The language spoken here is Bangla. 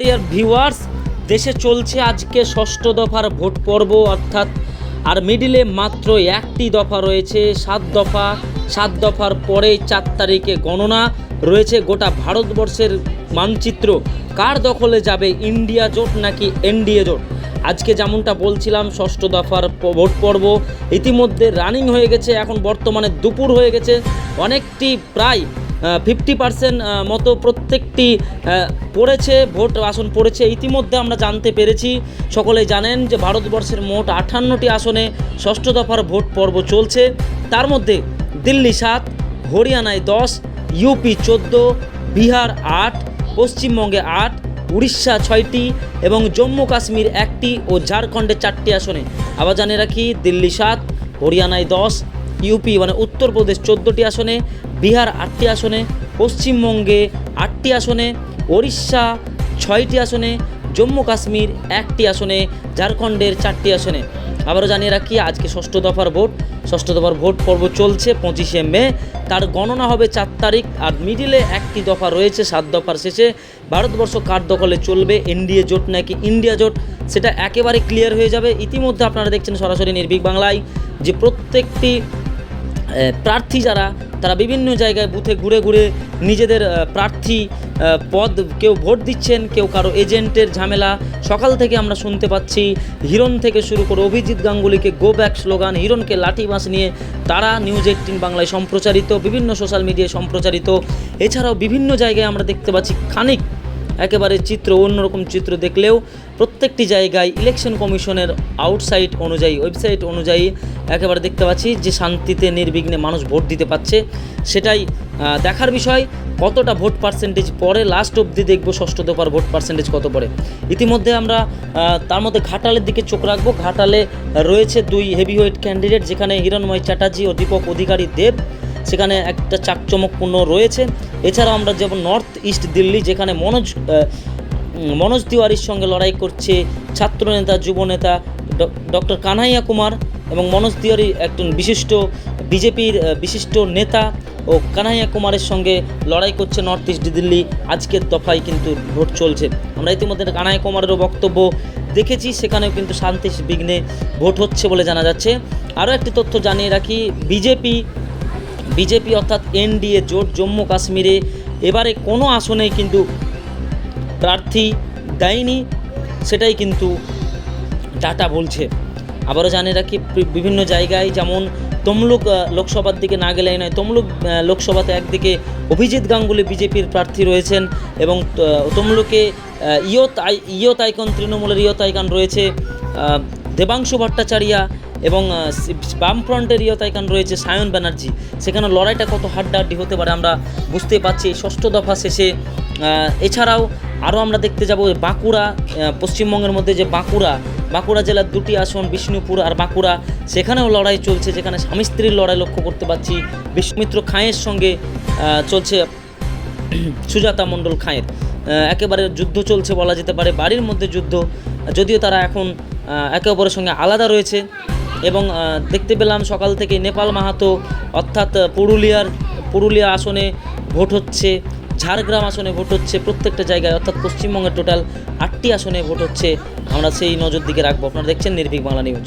ডিয়ার ভিউয়ার্স দেশে চলছে আজকে ষষ্ঠ দফার ভোট পর্ব, অর্থাৎ আর মিডিলে মাত্র একটি দফা রয়েছে। সাত দফা, সাত দফার পরে চার তারিখে গণনা রয়েছে গোটা ভারতবর্ষের মানচিত্র। কার দখলে যাবে ইন্ডিয়া জোট নাকি এনডিএ জোট? আজকে যেমনটা বলছিলাম, ষষ্ঠ দফার ভোট পর্ব, ইতিমধ্যে রানিং হয়ে গেছে, এখন বর্তমানে দুপুর হয়ে গেছে। অনেকটি প্রায় ফিফটি পার্সেন্ট মতো প্রত্যেকটি পড়েছে, ভোট আসন পড়েছে। ইতিমধ্যে আমরা জানতে পেরেছি, সকলেই জানেন যে ভারতবর্ষের মোট আটান্নটি আসনে ষষ্ঠ দফার ভোট পর্ব চলছে। তার মধ্যে দিল্লি সাত, হরিয়ানায় দশ ইউপি চোদ্দ, বিহার আট, পশ্চিমবঙ্গে আট, উড়িষ্যা ছয়টি এবং জম্মু কাশ্মীর একটি ও ঝাড়খণ্ডে চারটি আসনে। আবার জানিয়ে রাখি, দিল্লি সাত, হরিয়ানায় দশ ইউপি মানে উত্তরপ্রদেশ চোদ্দোটি আসনে, বিহার আটটি আসনে, পশ্চিমবঙ্গে আটটি আসনে, ওড়িশা ছয়টি আসনে, জম্মু কাশ্মীর একটি আসনে, ঝাড়খণ্ডের চারটি আসনে। আবারও জানিয়ে রাখি, আজকে ষষ্ঠ দফার ভোট। ষষ্ঠ দফার ভোট পর্ব চলছে পঁচিশে মে। তার গণনা হবে চার তারিখ আর মিডিলে একটি দফা রয়েছে সাত দফার শেষে। ভারতবর্ষ কার দখলে চলবে? এনডিএ জোট নাকি ইন্ডিয়া জোট? সেটা একেবারে ক্লিয়ার হয়ে যাবে। ইতিমধ্যে আপনারা দেখছেন সরাসরি নির্ভীক বাংলায় যে প্রত্যেকটি প্রার্থী যারা, তারা বিভিন্ন জায়গায় বুথে ঘুরে ঘুরে নিজেদের প্রার্থী পদ কেউ ভোট দিচ্ছেন, কেউ কারও এজেন্টের ঝামেলা। সকাল থেকে আমরা শুনতে পাচ্ছি, হিরণ থেকে শুরু করে অভিজিৎ গাঙ্গুলিকে গো ব্যাক স্লোগান হিরণকে লাঠি বাঁশ নিয়ে তারা নিউজ এইটিন বাংলায় সম্প্রচারিত, বিভিন্ন সোশ্যাল মিডিয়ায় সম্প্রচারিত। এছাড়াও বিভিন্ন জায়গায় আমরা দেখতে পাচ্ছি খানিক একেবারে চিত্র, অন্যরকম চিত্র দেখলেও প্রত্যেকটি জায়গায় ইলেকশন কমিশনের আউটসাইট অনুযায়ী ওয়েবসাইট অনুযায়ী একেবারে দেখতে পাচ্ছি যে শান্তিতে, নির্বিঘ্নে মানুষ ভোট দিতে পারছে। সেটাই দেখার বিষয়, কতটা ভোট পার্সেন্টেজ পরে লাস্ট অবধি দেখব ষষ্ঠ দফার ভোট পার্সেন্টেজ কত পড়ে। ইতিমধ্যে আমরা তার মধ্যে ঘাটালের দিকে চোখ রাখব। ঘাটালে রয়েছে দুই হেভিওয়েট ক্যান্ডিডেট যেখানে হিরণময় চ্যাটার্জি ও দীপক অধিকারী দেব। সেখানে একটা চাকচমকপূর্ণ রয়েছে। এছাড়াও আমরা যেমন নর্থ ইস্ট দিল্লি, যেখানে মনোজ মনোজ তিওয়ারির সঙ্গে লড়াই করছে ছাত্রনেতা, যুবনেতা ডক্টর কানহাইয়া কুমার এবং মনোজ তিওয়ারি একজন বিশিষ্ট বিজেপির বিশিষ্ট নেতা ও কানহাইয়া কুমারের সঙ্গে লড়াই করছে নর্থ ইস্ট দিল্লি। আজকের দফায় কিন্তু ভোট চলছে। আমরা ইতিমধ্যে কানহাইয়া কুমারেরও বক্তব্য দেখেছি, সেখানেও কিন্তু শান্তি বিঘ্নে ভোট হচ্ছে বলে জানা যাচ্ছে। আরও একটি তথ্য জানিয়ে রাখি, বিজেপি বিজেপি অর্থাৎ এনডিএ জোট জম্মু কাশ্মীরে এবারে কোনো আসনেই কিন্তু প্রার্থী দেয়নি, সেটাই কিন্তু ডাটা বলছে। আবারও জানে রাখি বিভিন্ন জায়গায় যেমন তমলুক লোকসভার দিকে না গেলেই নয়, তমলুক লোকসভাতে একদিকে অভিজিৎ গাঙ্গুলি বিজেপির প্রার্থী রয়েছেন এবং তমলুকে ইয়ত আই ইয়ত আইকন, তৃণমূলের ইয়ত আইকন রয়েছে দেবাংশু ভট্টাচার্যা এবং আহ, সি- বামফ্রন্টের ইয়ত রয়েছে সায়ন ব্যানার্জি। সেখানে লড়াইটা কত হাড্ডাহাড্ডি হতে পারে আমরা বুঝতে পারছি। ষষ্ঠ দফা শেষে এছাড়াও আরও আমরা দেখতে যাব বাঁকুড়া পশ্চিমবঙ্গের মধ্যে যে বাঁকুড়া বাঁকুড়া জেলার দুটি আসন বিষ্ণুপুর আর বাঁকুড়া। সেখানেও লড়াই চলছে যেখানে স্বামী স্ত্রীর লড়াই লক্ষ্য করতে পারছি। বিশ্বমিত্র খাঁয়ের সঙ্গে চলছে সুজাতা মণ্ডল খাঁয়ের। একেবারে যুদ্ধ চলছে বলা যেতে পারে বাড়ির মধ্যে যুদ্ধ। যদিও তারা এখন একে অপরের সঙ্গে আলাদা রয়েছে। এবং দেখতে পেলাম সকাল থেকে নেপাল মাহাতো, অর্থাৎ পুরুলিয়ার, পুরুলিয়া আসনে ভোট হচ্ছে, ঝাড়গ্রাম আসনে ভোট হচ্ছে প্রত্যেকটা জায়গায়, অর্থাৎ পশ্চিমবঙ্গের টোটাল আটটি আসনে ভোট হচ্ছে। আমরা সেই নজর দিকে রাখব। আপনারা দেখছেন নির্ভীক বাংলা নিউজ